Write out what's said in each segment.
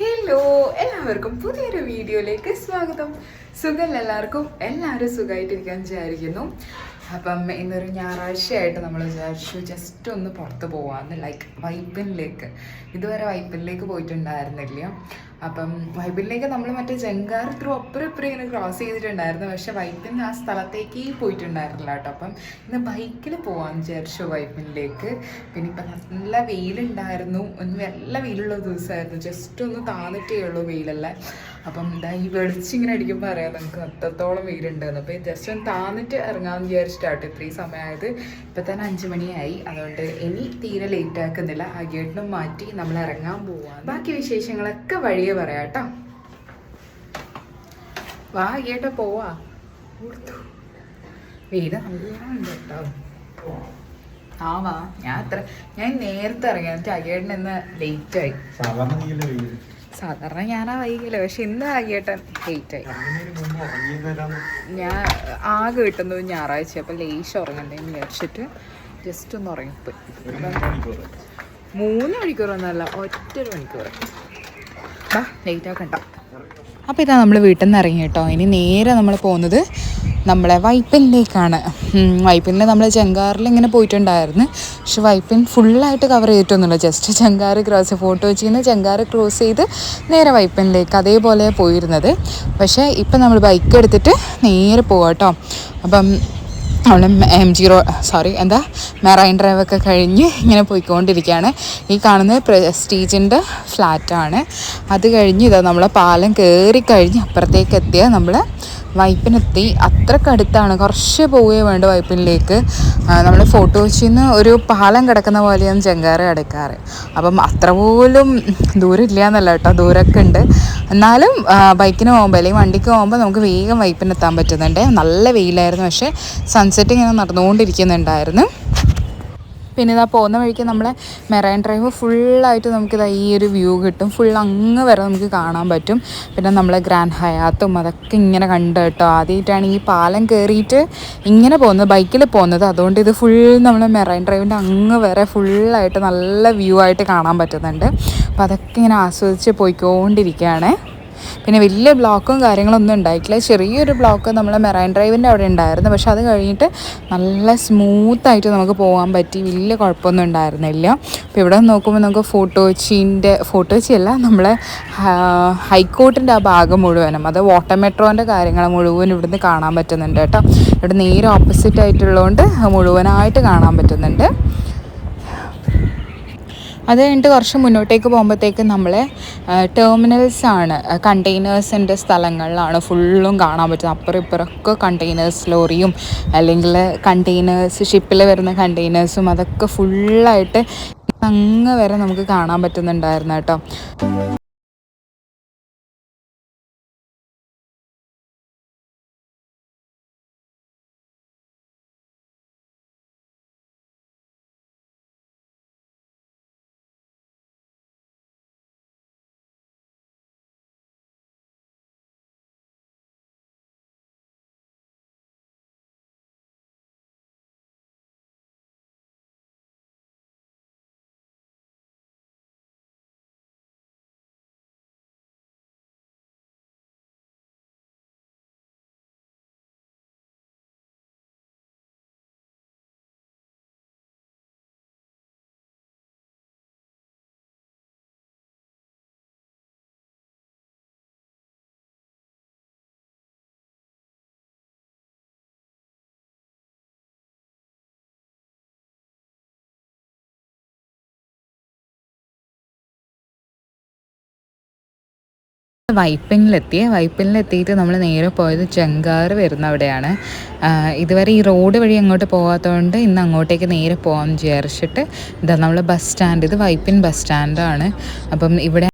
Hello എല്ലാവർക്കും പുതിയൊരു വീഡിയോയിലേക്ക് സ്വാഗതം. സുഖം എല്ലാവർക്കും? എല്ലാവരും സുഖമായിട്ടിരിക്കാൻ വിചാരിക്കുന്നു. അപ്പം ഇന്നൊരു ഞായറാഴ്ചയായിട്ട് നമ്മൾ വിചാരിച്ചു ജസ്റ്റ് ഒന്ന് പുറത്ത് പോവാന്ന് ലൈക്ക്. വൈപ്പിനിലേക്ക് ഇതുവരെ വൈപ്പിനിലേക്ക് പോയിട്ടുണ്ടായിരുന്നില്ല. അപ്പം വൈബിളിലേക്ക് നമ്മൾ മറ്റേ ജംഗാർ ത്രൂ അപ്പുറം ഇപ്പുറം ഇങ്ങനെ ക്രോസ് ചെയ്തിട്ടുണ്ടായിരുന്നു. പക്ഷെ വൈപ്പിൻ ആ സ്ഥലത്തേക്ക് പോയിട്ടുണ്ടായിരുന്നില്ല കേട്ടോ. അപ്പം ഇന്ന് ബൈക്കിൽ പോവാന്ന് വിചാരിച്ചു വൈപ്പിനിലേക്ക് പിന്നെ ഇപ്പം നല്ല വെയിലുണ്ടായിരുന്നു. ഒന്ന് നല്ല വെയിലുള്ള ദിവസമായിരുന്നു. ജസ്റ്റ് ഒന്ന് താന്നിട്ടേ ഉള്ളൂ വെയിലല്ലേ. അപ്പം എന്താ ഈ വെളിച്ചിങ്ങനെ അടിക്കുമ്പോൾ അറിയാം നമുക്ക് അത്രത്തോളം വെയിലുണ്ടെന്ന്. അപ്പോൾ ജസ്റ്റ് ഒന്ന് താന്നിട്ട് ഇറങ്ങാമെന്ന് വിചാരിച്ചിട്ടാട്ടോ ഇത്രയും സമയമായത്. ഇപ്പം തന്നെ അഞ്ച് മണിയായി. അതുകൊണ്ട് ഇനി തീരെ ലേറ്റ് ആക്കുന്നില്ല. ആ ഗേട്ടിനും മാറ്റി നമ്മൾ ഇറങ്ങാൻ പോവാം ബാക്കി വിശേഷങ്ങളൊക്കെ വഴിയെ പറയാം കേട്ടോ. വാ കേട്ടോ പോവാ. വീട് നല്ലോണ്ട് നല്ലോണം കേട്ടോ. ആ വാ. ഞാൻ അത്ര ഞാൻ നേരത്തെ ഇറങ്ങി. എന്നിട്ട് അകേട്ടൻ ഇന്ന് ലേറ്റ് ആയി. സാധാരണ ഞാനാ വൈകില്ല പക്ഷെ ഇന്ന് അകേട്ടൻ ലേറ്റ് ആയി. ഞാൻ ആകെ കിട്ടുന്നത് ഞായറാഴ്ച. അപ്പൊ ലേശം ഉറങ്ങണ്ടെന്ന് വിചാരിച്ചിട്ട് ജസ്റ്റ് ഒന്ന് ഉറങ്ങിപ്പോയി. മൂന്ന് മണിക്കൂർ ഒന്നല്ല മണിക്കൂറൊന്നുമല്ല ഒറ്റ ഒരു മണിക്കൂർ ലേറ്റ് അപ്പോൾ ഇതാ നമ്മൾ വീട്ടിൽ നിന്ന് ഇറങ്ങി കേട്ടോ. ഇനി നേരെ നമ്മൾ പോകുന്നത് നമ്മളെ വൈപ്പിനിലേക്കാണ്. വൈപ്പിനിൽ നമ്മൾ ചെങ്കാറിൽ ഇങ്ങനെ പോയിട്ടുണ്ടായിരുന്നു. പക്ഷെ വൈപ്പിൻ ഫുള്ളായിട്ട് കവർ ചെയ്തിട്ടൊന്നുമില്ല. ജസ്റ്റ് ചെങ്കാറ് ക്രോസ് ഫോട്ടോ വെച്ചിങ്ങനെ ചെങ്കാറ് ക്രോസ് ചെയ്ത് നേരെ വൈപ്പിനിലേക്ക് അതേപോലെ പോയിരുന്നത്. പക്ഷേ ഇപ്പം നമ്മൾ ബൈക്ക് എടുത്തിട്ട് നേരെ പോകാം കേട്ടോ. അപ്പം നമ്മൾ എം ജി റോ സോറി എന്താ? മെറൈൻ ഡ്രൈവ് ഒക്കെ കഴിഞ്ഞ് ഇങ്ങനെ പോയിക്കൊണ്ടിരിക്കുകയാണ്. ഈ കാണുന്നത് പ്രസ്റ്റീജിന്റെ ഫ്ലാറ്റാണ് അത് കഴിഞ്ഞ് ഇതാ നമ്മൾ പാലം കയറി കഴിഞ്ഞ് അപ്പുറത്തേക്ക് എത്തിയ നമ്മൾ വൈപ്പിനെത്തി. അത്രക്കടുത്താണ് കുറച്ച് പോവുകയേ വേണ്ട വൈപ്പിനിലേക്ക്. നമ്മൾ ഫോട്ടോ വെച്ചിന്ന് ഒരു പാലം കിടക്കുന്ന പോലെയാണ് ചെങ്കാറ് കിടക്കാറ്. അപ്പം അത്ര പോലും ദൂരം ഇല്ല എന്നല്ല കേട്ടോ. ദൂരമൊക്കെ ഉണ്ട്. എന്നാലും ബൈക്കിന് പോകുമ്പോൾ അല്ലെങ്കിൽ വണ്ടിക്ക് പോകുമ്പോൾ നമുക്ക് വേഗം വൈപ്പിനെത്താൻ പറ്റുന്നുണ്ട്. നല്ല വെയിലായിരുന്നു. പക്ഷേ സൺസെറ്റ് ഇങ്ങനെ നടന്നുകൊണ്ടിരിക്കുന്നുണ്ടായിരുന്നു. പിന്നെ ഇതാ പോകുന്ന വഴിക്ക് നമ്മളെ മെറൈൻ ഡ്രൈവ് ഫുള്ളായിട്ട് നമുക്കിതാ ഈ ഒരു വ്യൂ കിട്ടും. ഫുൾ അങ്ങ് വരെ നമുക്ക് കാണാൻ പറ്റും. പിന്നെ നമ്മളെ ഗ്രാൻഡ് ഹയാത്തും അതൊക്കെ ഇങ്ങനെ കണ്ട് കേട്ടോ. ആദ്യമായിട്ടാണ് ഈ പാലം കയറിയിട്ട് ഇങ്ങനെ പോകുന്നത് ബൈക്കിൽ പോകുന്നത്. അതുകൊണ്ട് ഇത് ഫുൾ നമ്മൾ മെറൈൻ ഡ്രൈവിന്റെ അങ്ങ് വരെ ഫുള്ളായിട്ട് നല്ല വ്യൂ ആയിട്ട് കാണാൻ പറ്റുന്നുണ്ട്. അപ്പോൾ അതൊക്കെ ഇങ്ങനെ ആസ്വദിച്ച് പോയിക്കൊണ്ടിരിക്കുകയാണ്. പിന്നെ വലിയ ബ്ലോക്കും കാര്യങ്ങളൊന്നും ഉണ്ടായിട്ടില്ല. ചെറിയൊരു ബ്ലോക്ക് നമ്മൾ മെറൈൻ ഡ്രൈവിന്റെ അവിടെ ഉണ്ടായിരുന്നു. പക്ഷെ അത് കഴിഞ്ഞിട്ട് നല്ല സ്മൂത്തായിട്ട് നമുക്ക് പോകാൻ പറ്റി. വലിയ കുഴപ്പമൊന്നും ഉണ്ടായിരുന്നില്ല. അപ്പോൾ ഇവിടെ നോക്കുമ്പോൾ നമുക്ക് ഫോട്ടോ ഫോട്ടോച്ചിയല്ല നമ്മളെ ഹൈക്കോർട്ടിന്റെ ആ ഭാഗം മുഴുവനും അത് വാട്ടർ മെട്രോന്റെ കാര്യങ്ങൾ മുഴുവൻ ഇവിടുന്ന് കാണാൻ പറ്റുന്നുണ്ട് കേട്ടോ. ഇവിടെ നേരെ ഓപ്പോസിറ്റ് ആയിട്ടുള്ളതുകൊണ്ട് മുഴുവനായിട്ട് കാണാൻ പറ്റുന്നുണ്ട്. അത് കഴിഞ്ഞിട്ട് കുറച്ച് മുന്നോട്ടേക്ക് പോകുമ്പോഴത്തേക്ക് നമ്മൾ ടെർമിനൽസാണ് കണ്ടെയ്നേഴ്സിന്റെ സ്ഥലങ്ങളിലാണ് ഫുള്ളും കാണാൻ പറ്റുന്നത്. അപ്പുറം ഇപ്പുറമൊക്കെ കണ്ടെയ്നേഴ്സ് ലോറിയും അല്ലെങ്കിൽ കണ്ടെയ്നേഴ്സ് ഷിപ്പിൽ വരുന്ന കണ്ടെയ്നേഴ്സും അതൊക്കെ ഫുള്ളായിട്ട് അങ്ങ് വരെ നമുക്ക് കാണാൻ പറ്റുന്നുണ്ടായിരുന്നു കേട്ടോ. വൈപ്പിനിലെത്തി. വൈപ്പിനിലെത്തിയിട്ട് നമ്മൾ നേരെ പോയത് ചെങ്കാറ് വരുന്ന അവിടെയാണ്. ഇതുവരെ ഈ റോഡ് വഴി അങ്ങോട്ട് പോകാത്തതുകൊണ്ട് ഇന്ന് അങ്ങോട്ടേക്ക് നേരെ പോകാമെന്ന് വിചാരിച്ചിട്ട് ഇതാ നമ്മൾ ബസ് സ്റ്റാൻഡ് ഇത് വൈപ്പിൻ ബസ് സ്റ്റാൻഡാണ്. അപ്പം ഇവിടെ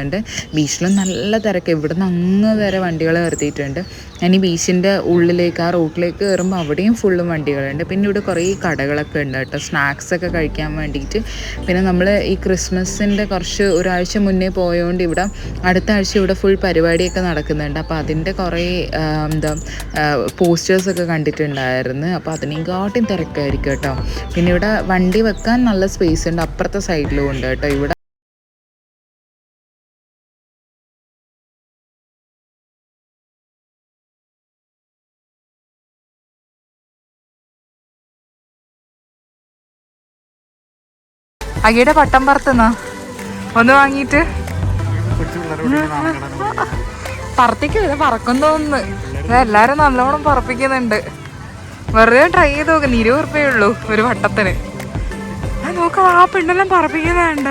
ണ്ട്. ബീച്ചിൽ നല്ല തിരക്ക്. ഇവിടുന്ന് അങ്ങ് വരെ വണ്ടികൾ നിർത്തിയിട്ടുണ്ട്. ഇനി ബീച്ചിന്റെ ഉള്ളിലേക്ക് ആ റൂട്ടിലേക്ക് കയറുമ്പോൾ അവിടെയും ഫുള്ളും വണ്ടികളുണ്ട്. പിന്നെ ഇവിടെ കുറേ കടകളൊക്കെ ഉണ്ട് കേട്ടോ. സ്നാക്സൊക്കെ കഴിക്കാൻ വേണ്ടിയിട്ട്. പിന്നെ നമ്മൾ ഈ ക്രിസ്മസിന്റെ കുറച്ച് ഒരാഴ്ച മുന്നേ പോയതുകൊണ്ട് ഇവിടെ അടുത്ത ആഴ്ച ഇവിടെ ഫുൾ പരിപാടിയൊക്കെ നടക്കുന്നുണ്ട്. അപ്പോൾ അതിന്റെ കുറേ എന്താ പോസ്റ്റേഴ്സൊക്കെ കണ്ടിട്ടുണ്ടായിരുന്നു. അപ്പോൾ അതിനെക്കാട്ടും തിരക്കായിരിക്കും കേട്ടോ. പിന്നെ ഇവിടെ വണ്ടി വെക്കാൻ നല്ല സ്പേസ് ഉണ്ട്. അപ്പുറത്തെ സൈഡിലും ഉണ്ട് കേട്ടോ. ഇവിടെ അകിയുടെ പട്ടം പറത്തുന്ന? ഒന്ന് വാങ്ങിയിട്ട്. പറത്തിക്കില്ല പറക്കും തോന്നുന്നു. എല്ലാരും നല്ലോണം പറപ്പിക്കുന്നുണ്ട്. വെറുതെ ട്രൈ ചെയ്ത് നോക്കുന്നു ഇരുപത് ഉറുപ്പയേ ഉള്ളൂ ഒരു വട്ടത്തിന്. നോക്ക ആ പെണ്ണെല്ലാം പറപ്പിക്കുന്നുണ്ട.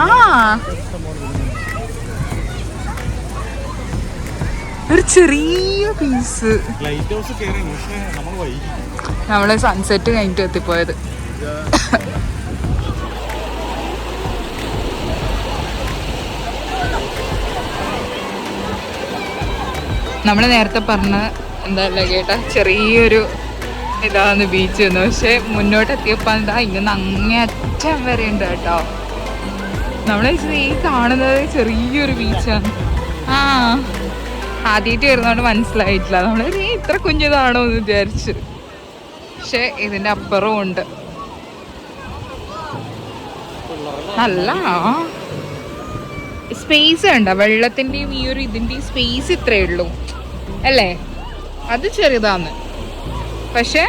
ആ. ഒരു ചെറിയ പീസ് നമ്മൾ സൺസെറ്റ് കഴിഞ്ഞിട്ട് എത്തിപ്പോയത്. നമ്മൾ നേരത്തെ പറഞ്ഞ എന്താ കേട്ട ചെറിയൊരു ഇതാണ് ബീച്ച് എന്ന് പക്ഷെ മുന്നോട്ട് എത്തിയപ്പോൾ എന്താ ഇങ്ങനെ അങ്ങേറ്റം വരെ ഉണ്ട് കേട്ടോ. നമ്മൾ ഈ കാണുന്നത് ചെറിയൊരു ബീച്ചാണ് ആ. ആദ്യമായിട്ട് വരുന്നതുകൊണ്ട് മനസ്സിലായിട്ടില്ല നമ്മൾ ഇത്ര കുഞ്ഞതാണോ എന്ന് വിചാരിച്ചു. പക്ഷെ ഇതിന്റെ അപ്പുറവും ഉണ്ട്. അല്ല സ്പേസ് വേണ്ട വെള്ളത്തിന്റെയും ഈ ഒരു ഇതിന്റെയും സ്പേസ് ഇത്രയേ ഉള്ളൂ. അല്ലേ? അത് ചെറുതാന്ന്. പക്ഷേ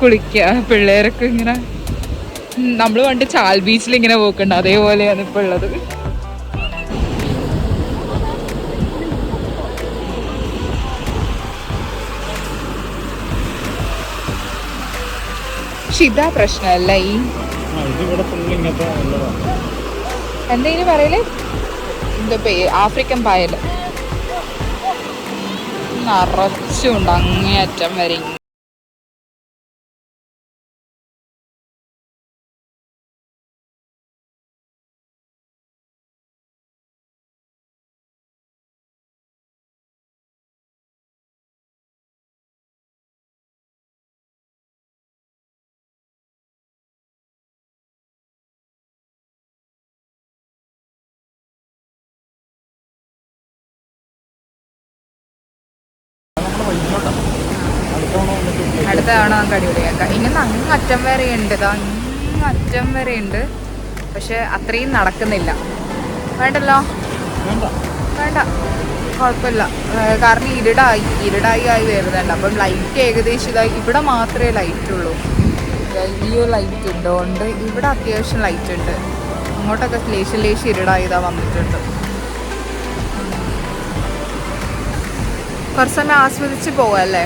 കുളിക്ക പിള്ളേരൊക്കെ ഇങ്ങനെ. നമ്മൾ പണ്ട് ചാൽ ബീച്ചിൽ ഇങ്ങനെ പോക്കുണ്ട്. അതേപോലെയാണ് ഇപ്പൊ ഉള്ളത്. പക്ഷെ ഇതാ പ്രശ്നമല്ല ഈ? എന്തെങ്കിലും പറയൽ? എന്താ ആഫ്രിക്കൻ പായൽ നിറച്ചുണ്ട് അങ്ങേയറ്റം വരെ അടുത്ത തവണ നമുക്ക് അടിപൊളിയാക്കാം. ഇങ്ങനെ അങ്ങ് അറ്റം വരെ ഉണ്ട്. ഇതാ അങ്ങ് അറ്റം വരെ ഉണ്ട്. പക്ഷെ അത്രയും നടക്കുന്നില്ല. വേണ്ടല്ലോ? വേണ്ട. കുഴപ്പമില്ല. കാരണം ഇരുടായി. ഇരുടായി ആയി വരുന്നുണ്ട്. അപ്പം ലൈറ്റ് ഏകദേശം ഇതായി ഇവിടെ മാത്രമേ ലൈറ്റ് ഉള്ളൂ. വലിയ ലൈറ്റ് ഉണ്ട്. അതുകൊണ്ട് ഇവിടെ അത്യാവശ്യം ലൈറ്റ് ഉണ്ട്. അങ്ങോട്ടൊക്കെ ലേശം ലേശം ഇരുടായി ഇതാ വന്നിട്ടുണ്ട്. കുറച്ച് സമയം ആസ്വദിച്ച് പോവല്ലേ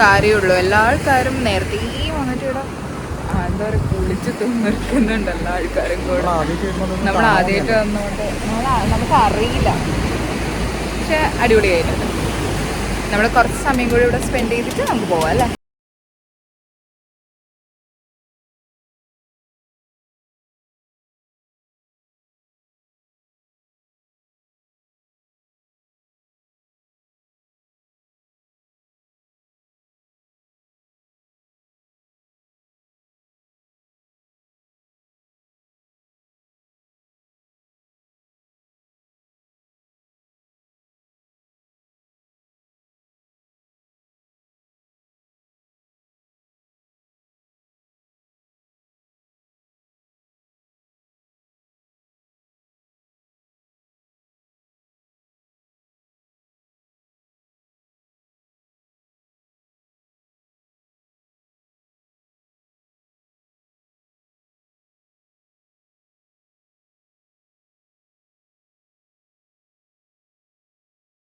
കാര്യമുള്ളൂ. എല്ലാ ആൾക്കാരും നേരത്തെ വന്നിട്ട് ഇവിടെ ആ, എന്താ പറയുക കുളിച്ച് നിൽക്കുന്നുണ്ട് എല്ലാ ആൾക്കാരും കൂടെ. നമ്മൾ ആദ്യമായിട്ട് വരുമ്പോൾ നമ്മൾ ആദ്യമായിട്ട് വന്നുകൊണ്ട് നമ്മൾ നമുക്ക് അറിയില്ല. പക്ഷെ അടിപൊളിയായിട്ടുണ്ട് നമ്മൾ കുറച്ച് സമയം കൂടി ഇവിടെ സ്പെൻഡ് ചെയ്തിട്ട് നമുക്ക് പോവാം അല്ലേ?